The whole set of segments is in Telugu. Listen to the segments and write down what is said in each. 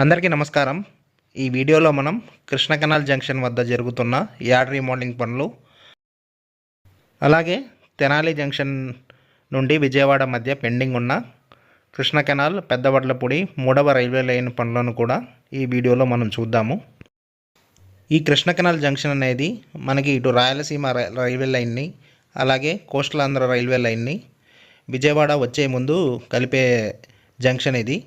అందరికీ నమస్కారం. ఈ వీడియోలో మనం కృష్ణ కెనాల్ జంక్షన్ వద్ద జరుగుతున్న యార్డ్ రీమోడలింగ్ పనులు అలాగే తెనాలి జంక్షన్ నుండి విజయవాడ మధ్య పెండింగ్ ఉన్న కృష్ణ కెనాల్ పెద్దవడ్లపూడి మూడవ రైల్వే లైన్ పనులను కూడా ఈ వీడియోలో మనం చూద్దాము. ఈ కృష్ణ కెనాల్ జంక్షన్ అనేది మనకి ఇటు రాయలసీమ రై- రైల్వే లైన్ని అలాగే కోస్టల్ ఆంధ్ర రైల్వే లైన్ని విజయవాడ వచ్చే ముందు కలిపే జంక్షన్ ఇది.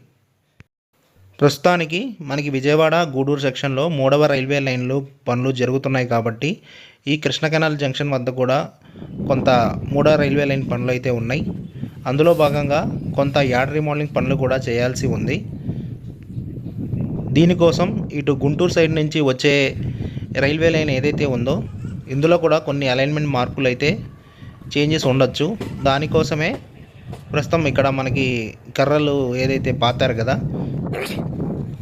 ప్రస్తుతానికి మనకి విజయవాడ గూడూరు సెక్షన్లో మూడవ రైల్వే లైన్లు పనులు జరుగుతున్నాయి కాబట్టి ఈ కృష్ణ కెనాల్ జంక్షన్ వద్ద కూడా కొంత మూడవ రైల్వే లైన్ పనులు అయితే ఉన్నాయి. అందులో భాగంగా కొంత యార్డ్ రిమోడలింగ్ పనులు కూడా చేయాల్సి ఉంది. దీనికోసం ఇటు గుంటూరు సైడ్ నుంచి వచ్చే రైల్వే లైన్ ఏదైతే ఉందో ఇందులో కూడా కొన్ని అలైన్మెంట్ మార్పులు అయితే చేంజెస్ ఉండొచ్చు. దానికోసమే ప్రస్తుతం ఇక్కడ మనకి కర్రలు ఏదైతే పాతారు కదా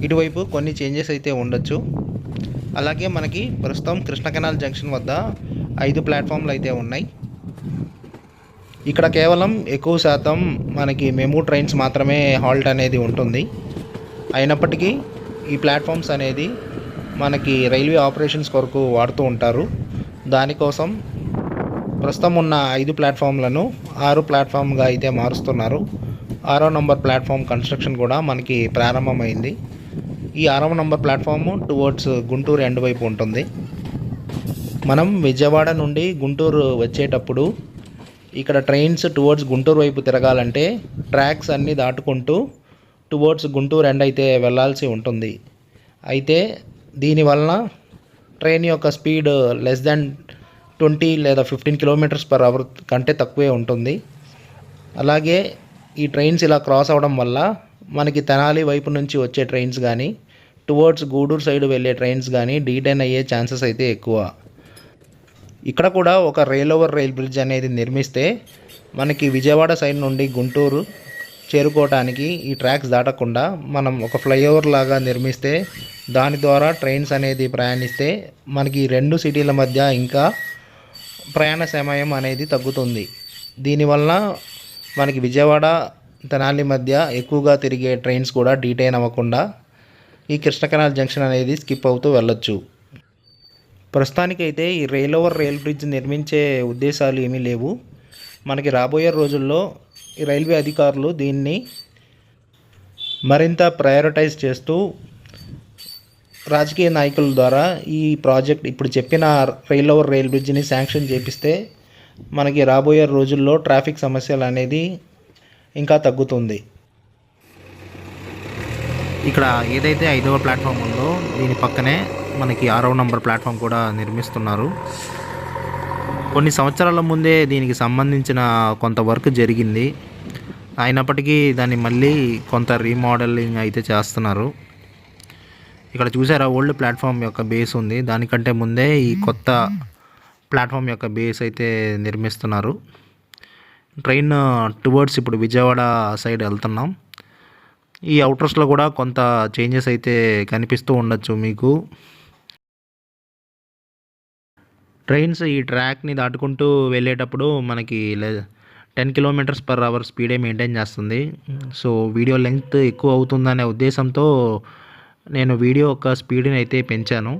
ఇటువైపు కొన్ని చేంజెస్ అయితే ఉండొచ్చు. అలాగే మనకి ప్రస్తుతం కృష్ణ కెనాల్ జంక్షన్ వద్ద ఐదు ప్లాట్ఫామ్లు అయితే ఉన్నాయి. ఇక్కడ కేవలం ఎక్కువ శాతం మనకి మెమూ ట్రైన్స్ మాత్రమే హాల్ట్ అనేది ఉంటుంది. అయినప్పటికీ ఈ ప్లాట్ఫామ్స్ అనేది మనకి రైల్వే ఆపరేషన్స్ కొరకు వాడుతూ ఉంటారు. దానికోసం ప్రస్తుతం ఉన్న ఐదు ప్లాట్ఫామ్లను ఆరు ప్లాట్ఫామ్గా అయితే మారుస్తున్నారు. ఆరో నంబర్ ప్లాట్ఫామ్ కన్స్ట్రక్షన్ కూడా మనకి ప్రారంభమైంది. ఈ ఆరవ number platform towards Guntur end వైపు ఉంటుంది. మనం విజయవాడ నుండి గుంటూరు వచ్చేటప్పుడు ఇక్కడ ట్రైన్స్ టువర్డ్స్ గుంటూరు వైపు తిరగాలంటే ట్రాక్స్ అన్నీ దాటుకుంటూ టువర్డ్స్ గుంటూరు ఎండ్ అయితే వెళ్ళాల్సి ఉంటుంది. అయితే దీనివలన ట్రైన్ యొక్క స్పీడ్ లెస్ దాన్ ట్వంటీ లేదా ఫిఫ్టీన్ కిలోమీటర్స్ పర్ అవర్ కంటే తక్కువే ఉంటుంది. అలాగే ఈ ట్రైన్స్ ఇలా క్రాస్ అవ్వడం వల్ల మనకి తెనాలి వైపు నుంచి వచ్చే ట్రైన్స్ కానీ టువర్డ్స్ గూడూరు సైడ్ వెళ్ళే ట్రైన్స్ కానీ డీటైన్ అయ్యే ఛాన్సెస్ అయితే ఎక్కువ. ఇక్కడ కూడా ఒక రైల్ ఓవర్ రైల్ బ్రిడ్జ్ అనేది నిర్మిస్తే మనకి విజయవాడ సైడ్ నుండి గుంటూరు చేరుకోవటానికి ఈ ట్రాక్స్ దాటకుండా మనం ఒక ఫ్లైఓవర్ లాగా నిర్మిస్తే దాని ద్వారా ట్రైన్స్ అనేది ప్రయాణిస్తే మనకి రెండు సిటీల మధ్య ఇంకా ప్రయాణ సమయం అనేది తగ్గుతుంది. దీనివల్ల మనకి విజయవాడ తెనాలి మధ్య ఎక్కువగా తిరిగే ట్రైన్స్ కూడా డీటైన్ అవ్వకుండా ఈ కృష్ణకెనాల్ జంక్షన్ అనేది స్కిప్ అవుతూ వెళ్ళొచ్చు. ప్రస్తుతానికైతే ఈ రైల్ ఓవర్ రైల్ బ్రిడ్జ్ నిర్మించే ఉద్దేశాలు ఏమీ లేవు. మనకి రాబోయే రోజుల్లో ఈ రైల్వే అధికారులు దీన్ని మరింత ప్రయారిటైజ్ చేస్తూ రాజకీయ నాయకుల ద్వారా ఈ ప్రాజెక్ట్ ఇప్పుడు చెప్పిన రైల్ ఓవర్ రైల్ బ్రిడ్జ్ని శాంక్షన్ చేపిస్తే మనకి రాబోయే రోజుల్లో ట్రాఫిక్ సమస్యలు అనేది ఇంకా తగ్గుతుంది. ఇక్కడ ఏదైతే ఐదవ ప్లాట్ఫామ్ ఉందో దీని పక్కనే మనకి ఆరవ నంబర్ ప్లాట్ఫామ్ కూడా నిర్మిస్తున్నారు. కొన్ని సంవత్సరాల ముందే దీనికి సంబంధించిన కొంత వర్క్ జరిగింది. అయినప్పటికీ దాన్ని మళ్ళీ కొంత రీమోడలింగ్ అయితే చేస్తున్నారు. ఇక్కడ చూసారా ఓల్డ్ ప్లాట్ఫామ్ యొక్క బేస్ ఉంది. దానికంటే ముందే ఈ కొత్త ప్లాట్ఫామ్ యొక్క బేస్ అయితే నిర్మిస్తున్నారు. ట్రైన్ టువర్డ్స్ ఇప్పుడు విజయవాడ సైడ్ వెళ్తున్నాం. ఈ అవుటర్స్లో కూడా కొంత చేంజెస్ అయితే కనిపిస్తూ ఉండొచ్చు మీకు. ట్రైన్స్ ఈ ట్రాక్ని దాటుకుంటూ వెళ్ళేటప్పుడు మనకి టెన్ కిలోమీటర్స్ పర్ అవర్ స్పీడే మెయింటైన్ చేస్తుంది. సో వీడియో లెంగ్త్ ఎక్కువ అవుతుందనే ఉద్దేశంతో నేను వీడియో యొక్క స్పీడ్ని అయితే పెంచాను.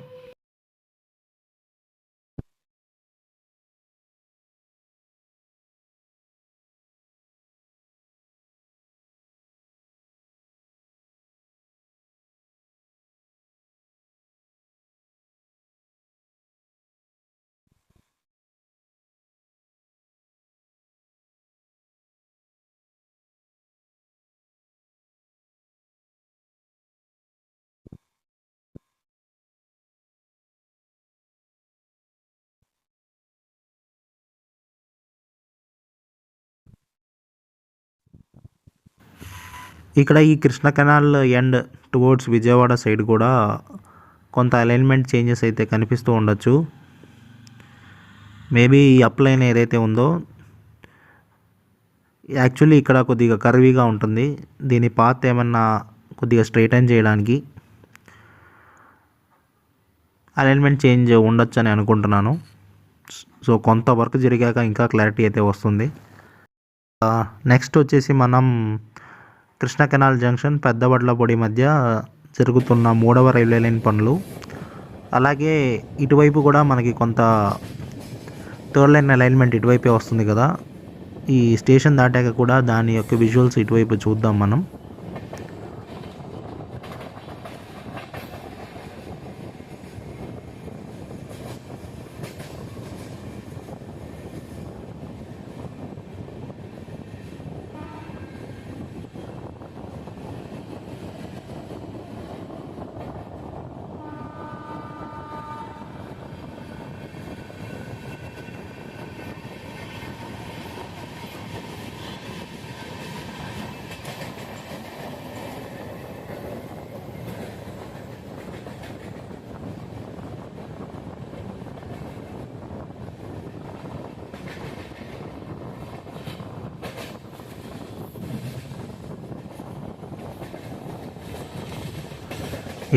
ఇక్కడ ఈ Krishna canal end towards Vijayawada side కూడా కొంత అలైన్మెంట్ చేంజెస్ అయితే కనిపిస్తూ ఉండొచ్చు. మేబీ ఈ అప్లైన్ ఏదైతే ఉందో యాక్చువల్లీ ఇక్కడ కొద్దిగా కర్వీగా ఉంటుంది. దీని పాత్ ఏమన్నా కొద్దిగా స్ట్రైటన్ చేయడానికి అలైన్మెంట్ చేంజ్ ఉండొచ్చు అని అనుకుంటున్నాను. సో కొంత వర్క్ జరిగాక ఇంకా క్లారిటీ అయితే వస్తుంది. Uh, నెక్స్ట్ వచ్చేసి మనం కృష్ణ కెనాల్ జంక్షన్ పెద్దవడ్లపొడి మధ్య జరుగుతున్న మూడవ రైల్వే లైన్ పనులు. అలాగే ఇటువైపు కూడా మనకి కొంత థర్డ్ లైన్ అలైన్మెంట్ ఇటువైపే వస్తుంది కదా. ఈ స్టేషన్ దాటాక కూడా దాని యొక్క విజువల్స్ ఇటువైపు చూద్దాం మనం.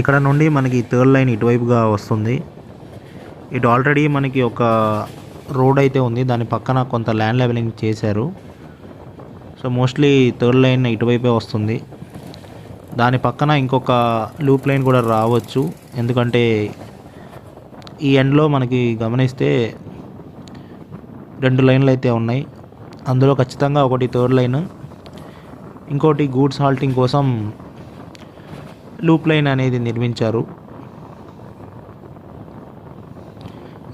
ఇక్కడ నుండి మనకి థర్డ్ లైన్ ఇటువైపుగా వస్తుంది. ఇటు ఆల్రెడీ మనకి ఒక రోడ్ అయితే ఉంది. దాని పక్కన కొంత ల్యాండ్ లెవెలింగ్ చేశారు. సో మోస్ట్లీ థర్డ్ లైన్ ఇటువైపే వస్తుంది. దాని పక్కన ఇంకొక లూప్ లైన్ కూడా రావచ్చు. ఎందుకంటే ఈ ఎండ్లో మనకి గమనిస్తే రెండు లైన్లు అయితే ఉన్నాయి. అందులో ఖచ్చితంగా ఒకటి థర్డ్ లైన్ ఇంకోటి గూడ్స్ హాల్టింగ్ కోసం లూప్ లైన్ అనేది నిర్మించారు.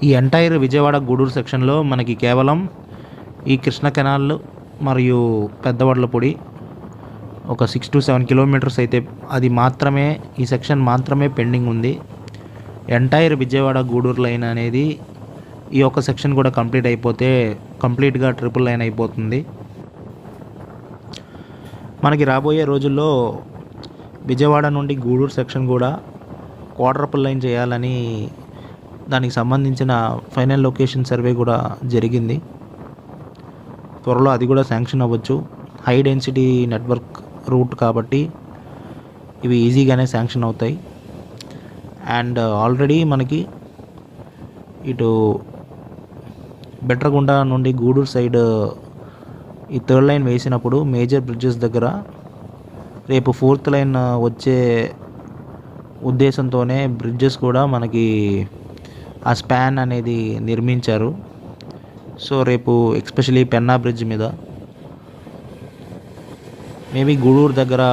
ఈ ఎంటైర్ విజయవాడ గూడూరు సెక్షన్లో మనకి కేవలం ఈ కృష్ణ కెనాల్ మరియు పెద్దవడ్లపొడి ఒక సిక్స్ టు సెవెన్ కిలోమీటర్స్ అయితే అది మాత్రమే ఈ సెక్షన్ మాత్రమే పెండింగ్ ఉంది. ఎంటైర్ విజయవాడ గూడూరు లైన్ అనేది ఈ ఒక్క సెక్షన్ కూడా కంప్లీట్ అయిపోతే కంప్లీట్గా ట్రిపుల్ లైన్ అయిపోతుంది. మనకి రాబోయే రోజుల్లో విజయవాడ నుండి గూడూరు సెక్షన్ కూడా క్వార్టర్పుల్ లైన్ చేయాలని దానికి సంబంధించిన ఫైనల్ లొకేషన్ సర్వే కూడా జరిగింది. త్వరలో అది కూడా శాంక్షన్ అవ్వచ్చు. హై డెన్సిటీ నెట్వర్క్ రూట్ కాబట్టి ఇవి ఈజీగానే శాంక్షన్ అవుతాయి. అండ్ ఆల్రెడీ మనకి ఇటు బెట్రగుండ నుండి గూడూరు సైడ్ ఈ థర్డ్ లైన్ వేసినప్పుడు మేజర్ బ్రిడ్జెస్ దగ్గర రేపు ఫోర్త్ లైన్ వచ్చే ఉద్దేశంతోనే బ్రిడ్జెస్ కూడా మనకి ఆ స్పాన్ అనేది నిర్మించారు. సో రేపు ఎక్స్పెషలీ పెన్నా బ్రిడ్జ్ మీద. మేబీ గూడూరు దగ్గర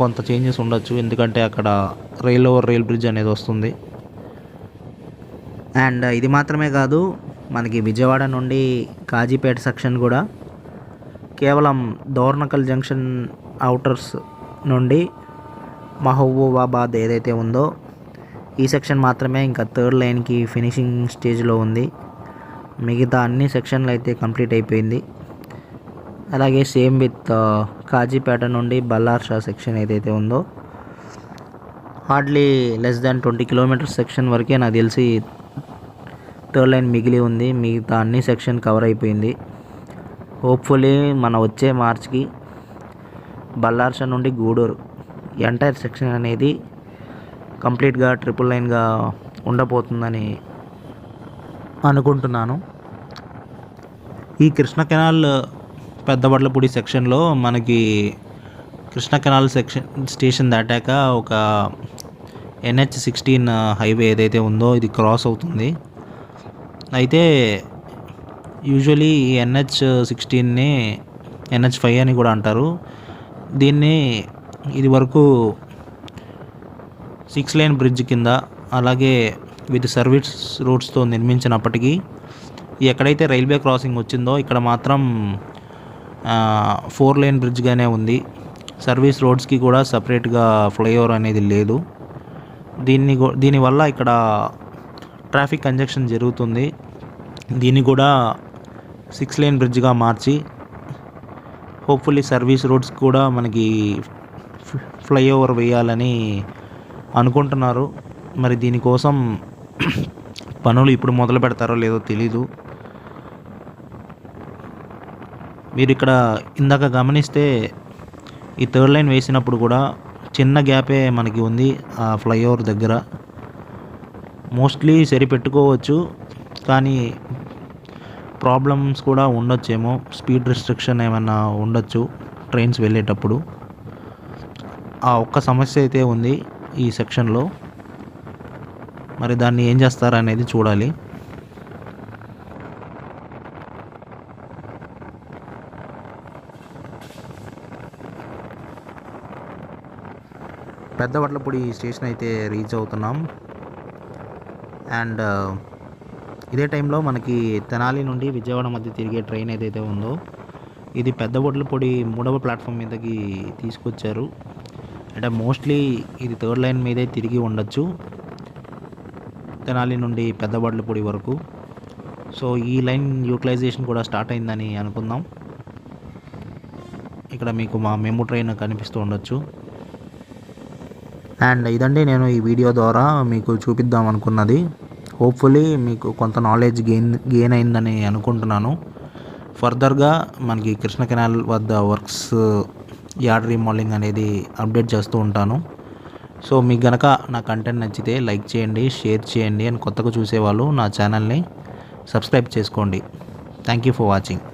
కొంత చేంజెస్ ఉండొచ్చు ఎందుకంటే అక్కడ రైల్ ఓవర్ రైల్ బ్రిడ్జ్ అనేది వస్తుంది. అండ్ ఇది మాత్రమే కాదు మనకి విజయవాడ నుండి కాజీపేట సెక్షన్ కూడా కేవలం దోర్నకల్ జంక్షన్ అవుటర్స్ నుండి మహబూబాబాద్ ఏదైతే ఉందో ఈ సెక్షన్ మాత్రమే ఇంకా థర్డ్ లైన్కి ఫినిషింగ్ స్టేజ్లో ఉంది. మిగతా అన్ని సెక్షన్లు అయితే కంప్లీట్ అయిపోయింది. అలాగే సేమ్ విత్ కాజీపేట నుండి బల్లార్ షా సెక్షన్ ఏదైతే ఉందో hardly less than twenty kilometers section వరకే నాకు తెలిసి థర్డ్ లైన్ మిగిలి ఉంది. మిగతా అన్ని సెక్షన్ కవర్ అయిపోయింది. హోప్ఫుల్లీ మన వచ్చే మార్చ్కి బల్లార్ష నుండి గూడూరు. ఎంటైర్ సెక్షన్ అనేది కంప్లీట్గా ట్రిపుల్ లైన్గా ఉండబోతుందని అనుకుంటున్నాను. ఈ కృష్ణ కెనాల్ పెద్దబడ్లపూడి సెక్షన్లో మనకి కృష్ణ కెనాల్ సెక్షన్ స్టేషన్ దాటాక ఒక ఎన్హెచ్ సిక్స్టీన్ హైవే ఏదైతే ఉందో ఇది క్రాస్ అవుతుంది. అయితే యూజువలీ ఈ ఎన్హెచ్ సిక్స్టీన్ని ఎన్హెచ్ ఫైవ్ అని కూడా అంటారు. దీన్ని ఇది వరకు సిక్స్ లైన్ బ్రిడ్జ్ కింద అలాగే విత్ సర్వీస్ రూట్స్తో నిర్మించినప్పటికీ ఎక్కడైతే రైల్వే క్రాసింగ్ వచ్చిందో ఇక్కడ మాత్రం ఫోర్ లైన్ బ్రిడ్జ్గానే ఉంది. సర్వీస్ రోడ్స్కి కూడా సపరేట్గా ఫ్లైఓవర్ అనేది లేదు. దీన్ని దీనివల్ల ఇక్కడ ట్రాఫిక్ కంజక్షన్ జరుగుతుంది. దీన్ని కూడా సిక్స్ లైన్ బ్రిడ్జ్గా మార్చి హోప్ఫుల్లీ సర్వీస్ రోడ్స్ కూడా మనకి ఫ్లైఓవర్ వేయాలని అనుకుంటున్నారు. మరి దీనికోసం పనులు ఇప్పుడు మొదలు పెడతారో లేదో తెలీదు. మీరు ఇక్కడ ఇందాక గమనిస్తే ఈ థర్డ్ లైన్ వేసినప్పుడు కూడా చిన్న గ్యాపే మనకి ఉంది ఆ ఫ్లైఓవర్ దగ్గర. మోస్ట్లీ సరిపెట్టుకోవచ్చు కానీ ప్రాబ్లమ్స్ కూడా ఉండొచ్చేమో స్పీడ్ రిస్ట్రిక్షన్ ఏమైనా ఉండొచ్చు ట్రైన్స్ వెళ్ళేటప్పుడు. ఆ ఒక్క సమస్య అయితే ఉంది ఈ సెక్షన్లో. మరి దాన్ని ఏం చేస్తారా అనేది చూడాలి. పెద్దవట్లపూడి స్టేషన్ అయితే రీచ్ అవుతున్నాం. అండ్ ఇదే టైంలో మనకి తెనాలి నుండి విజయవాడ మధ్య తిరిగే ట్రైన్ ఏదైతే ఉందో ఇది పెద్ద పొడి మూడవ ప్లాట్ఫామ్ మీదకి తీసుకొచ్చారు. అంటే మోస్ట్లీ ఇది థర్డ్ లైన్ మీదే తిరిగి ఉండొచ్చు. తెనాలి నుండి పెద్ద పొడి వరకు. సో ఈ లైన్ యూటిలైజేషన్ కూడా స్టార్ట్ అయిందని అనుకుందాం. ఇక్కడ మీకు మా మెమో ట్రైన్ కనిపిస్తూ ఉండొచ్చు. అండ్ ఇదండి నేను ఈ వీడియో ద్వారా మీకు చూపిద్దాం అనుకున్నది. హోప్ఫుల్లీ మీకు కొంత నాలెడ్జ్ గెయిన్ గెయిన్ అయిందని అనుకుంటున్నాను. ఫర్దర్గా మనకి కృష్ణ కెనాల్ వద్ద వర్క్స్ యార్డ్ రీమోడలింగ్ అనేది అప్డేట్ చేస్తూ ఉంటాను. సో మీకు గనక నా కంటెంట్ నచ్చితే లైక్ చేయండి షేర్ చేయండి అని కొత్తగా చూసేవాళ్ళు నా ఛానల్ని సబ్స్క్రైబ్ చేసుకోండి. Thank you for watching